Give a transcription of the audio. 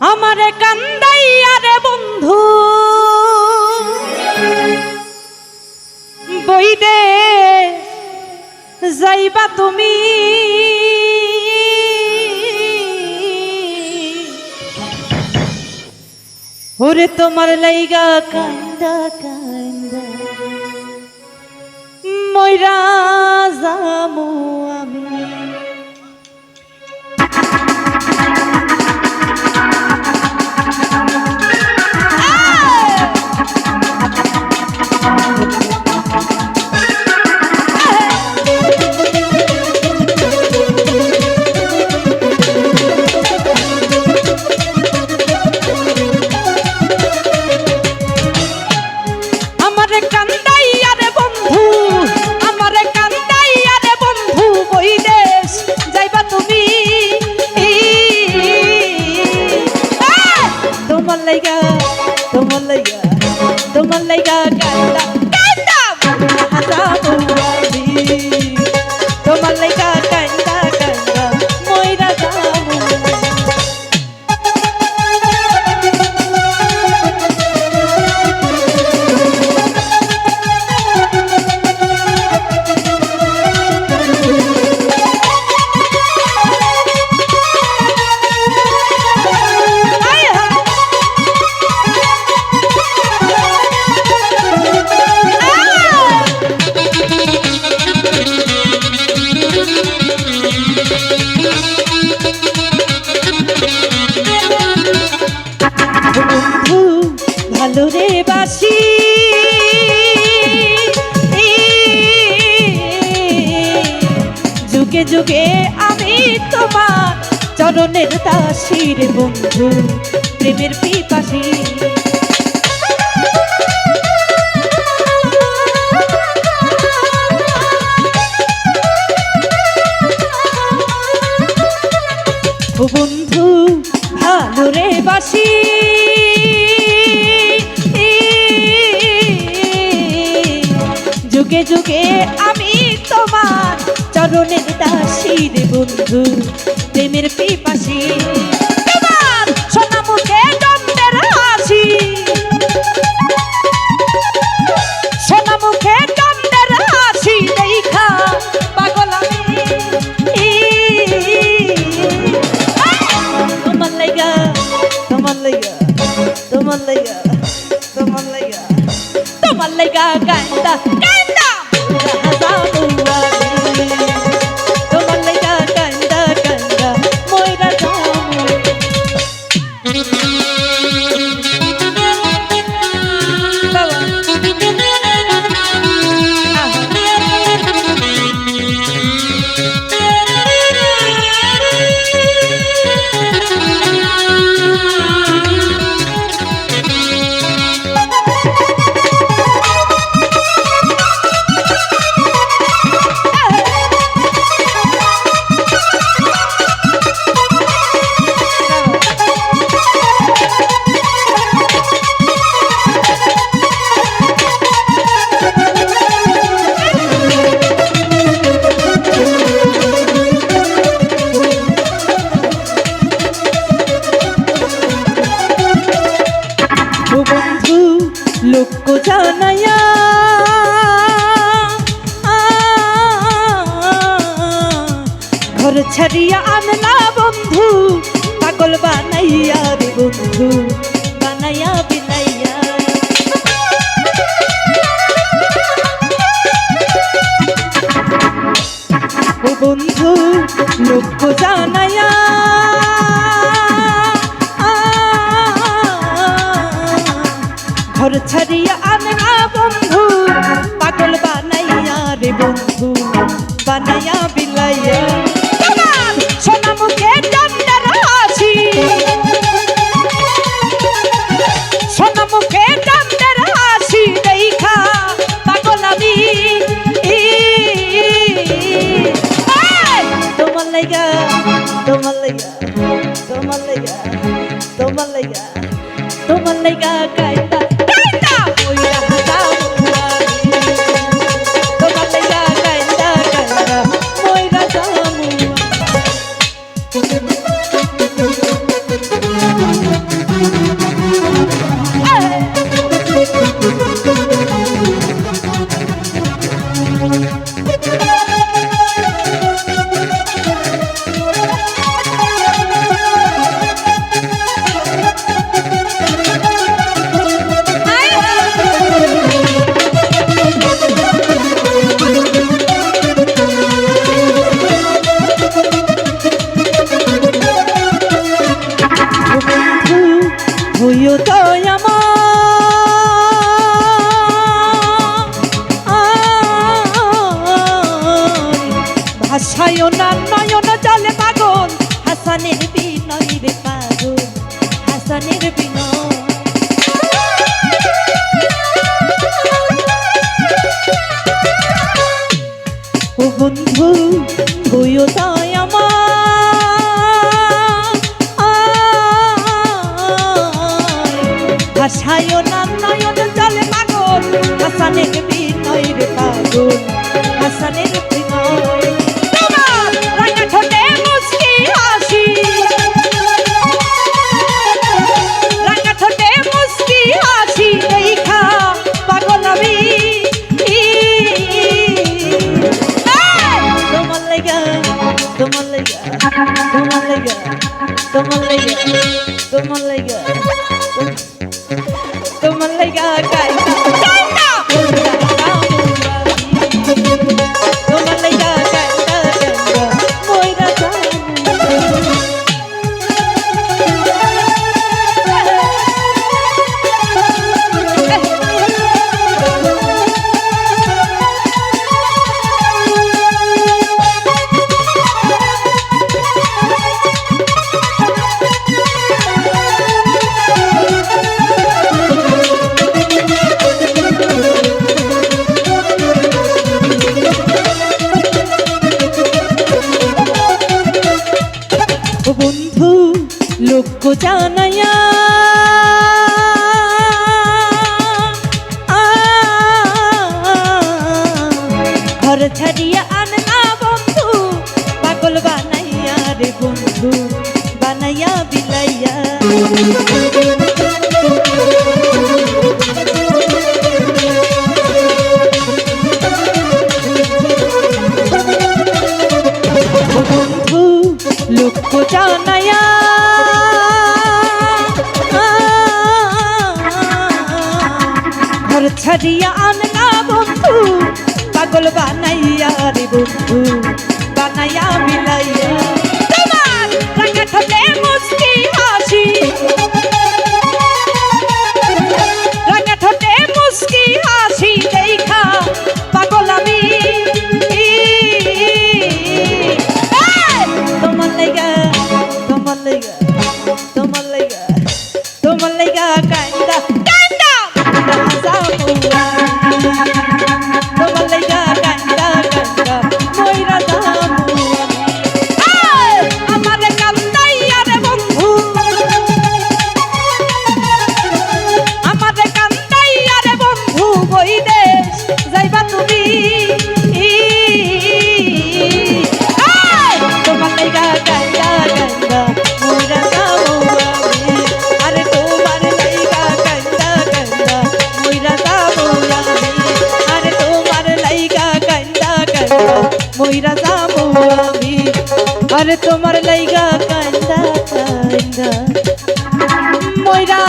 আমারে কান্দাইয়া রে বন্ধু। বইদে যাইবা তুমি। ওরে তোমার লাইগা কান্দা কান্দা। ময়রা যামু। লাইগা চরণের দাসীর বন্ধু প্রেমের পিপাসী। বন্ধু ভালো রে বাসি। যুগে যুগে আমি তোমার চরণের দাসী রে বন্ধু, প্রেমের পিপাসী। তোমার সোনা মুখে দণ্ডের হাসি। সোনা মুখে দণ্ডের হাসি দেখা পাগল আমি। তোমার লাইগা তোমার লাইগা তোমার লাইগা কান্দা ছাড়িয়া আনলা বন্ধু, পাগল বানাইয়া রে বন্ধু, বানাইয়া বিলাইয়া। ও বন্ধু, লোক জানায়া ঘর ছাড়িয়া আনলা বন্ধু, পাগল বানাইয়া রে বন্ধু, বানাইয়া লেগা তোমার লেগা তোমার লেগা তোমার লেগা কাইতা কাইতা কইলা হাতা হাসানের বিনয় রে পাগল, হাসানের বিনয়। ও বন্ধু, হইও তাই আমার। হাসায় না নয়ন জলে পাগল, হাসানের বিনয় রে পাগল, হাসানের তোমার লাগে তোমার লাগে। চান করিয়া আনগা বন্ধু পাগল বানাইয়া রে বানাইয়া মইরা যাব আমি। আরে তোমার লাইগা কান্দা কান্দা মইরা